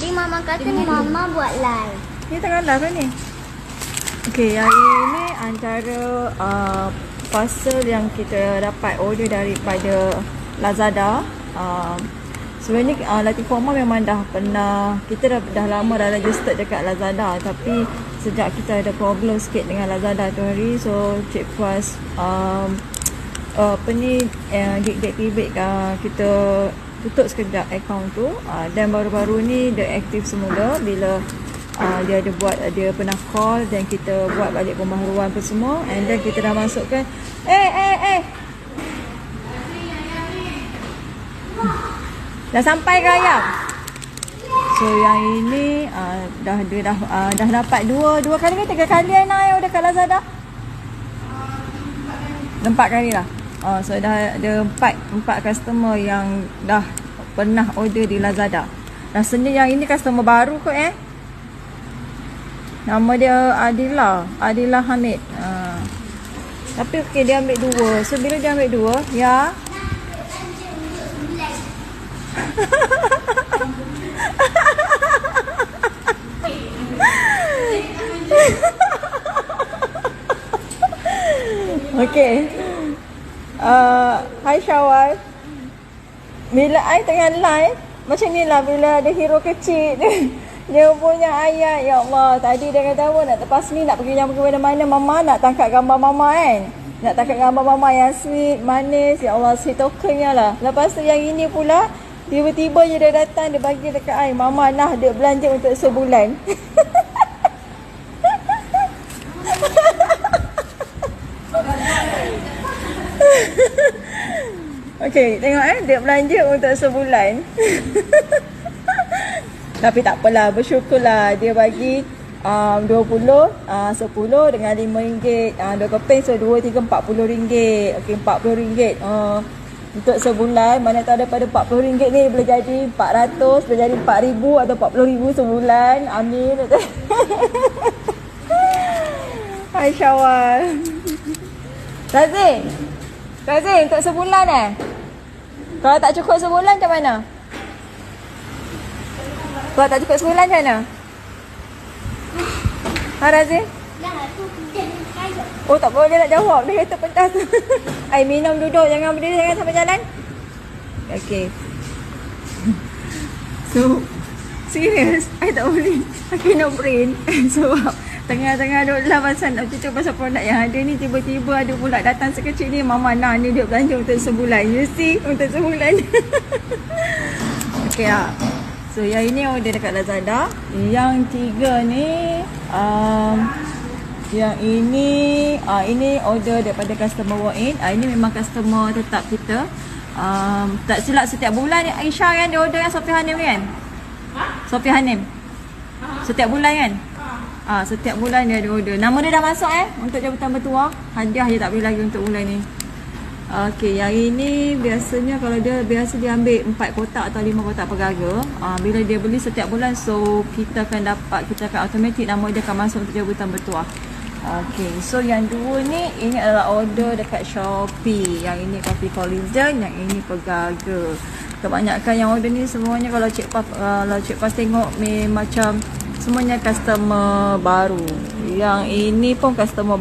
Tadi mama kata ni mama buat live. Ni tengah live kan ni? Okay, yang ini antara uh, parcel yang kita dapat order daripada Lazada. Uh, sebenarnya uh, Latifoma memang dah pernah, kita dah, dah lama dah registered dekat Lazada. Tapi sejak kita ada problem sikit dengan Lazada tu hari, so Cik Puas um, uh, apa ni uh, deactivate uh, kita tutup sekejap akaun tu. Uh, dan baru-baru ni dia aktif semula bila uh, dia ada buat dia pernah call dan kita buat balik pembaharuan apa semua. And then kita dah masukkan eh eh eh. Dah sampai ke ayam? So yang ini uh, dah dia dah uh, dah dapat dua dua kali ke tiga kali Aina yang order kat Lazada? Empat kali lah. Oh, so dah ada empat, empat customer yang dah pernah order di Lazada. Rasanya yang ini customer baru kot eh. Nama dia Adila. Adila Hamid. Ha. Tapi okey dia ambil dua. So bila dia ambil dua, ya. Okey. Uh, hi Syawal. Bila I tengah live, macam ni lah bila ada hero kecil dia, dia punya ayat, ya Allah. Tadi dia kata apa nak lepas ni nak pergi jam ke mana-mana, mama nak tangkap gambar mama kan. Nak tangkap gambar mama yang sweet, manis, ya Allah, sweet tokennya lah. Lepas tu yang ini pula, tiba-tiba je dia datang, dia bagi dekat I, mama nah dia belanja untuk sebulan. Okey, tengok eh dia belanja untuk sebulan. Tapi tak apalah, bersyukurlah dia bagi um, 20, uh, 10 dengan RM5. Uh, 2 keping so 2 3 40 ringgit. Okey, 40 ringgit. Uh, untuk sebulan mana tahu daripada 40 ringgit ni boleh jadi 400, boleh jadi 4000 atau 40000 sebulan. Amin. Hai Syawal. Razif. Razif untuk sebulan eh? Kalau tak cukup sebulan macam mana? Kalau tak cukup sebulan macam mana? Ha tu kaya. Oh tak boleh nak jawab. Dia kata pentas Ai minum duduk Jangan berdiri Jangan sampai jalan. Okay So Serius I tak boleh. I cannot brain Sebab Tengah-tengah duduk lah pasal nak cerita pasal produk yang ada ni Tiba-tiba ada pula datang sekecil ni Mama nak ni dia belanja untuk sebulan. You see? Untuk sebulan. Okay lah So yang ini order dekat Lazada. Yang tiga ni um, Yang ini uh, Ini order daripada customer walk in uh, Ini memang customer tetap kita. Um, Tak silap setiap bulan ni Aisyah kan dia order kan Sophie Hanim kan? Sophie Hanim. Setiap bulan kan Ah, setiap bulan dia ada order. Nama dia dah masuk eh untuk jabatan bertuah. Hadiah je tak boleh lagi untuk bulan ni. Okey, yang ini biasanya kalau dia biasa dia ambil 4 kotak atau 5 kotak per garga. Ah, bila dia beli setiap bulan so kita akan dapat kita akan automatik nama dia akan masuk untuk jabatan bertuah. Okey, so yang dua ni ini adalah order dekat Shopee. Yang ini kopi collagen, yang ini per garga. Kebanyakan yang order ni semuanya kalau Cik Paf uh, kalau Cik Paf tengok macam semuanya customer baru. Yang ini pun customer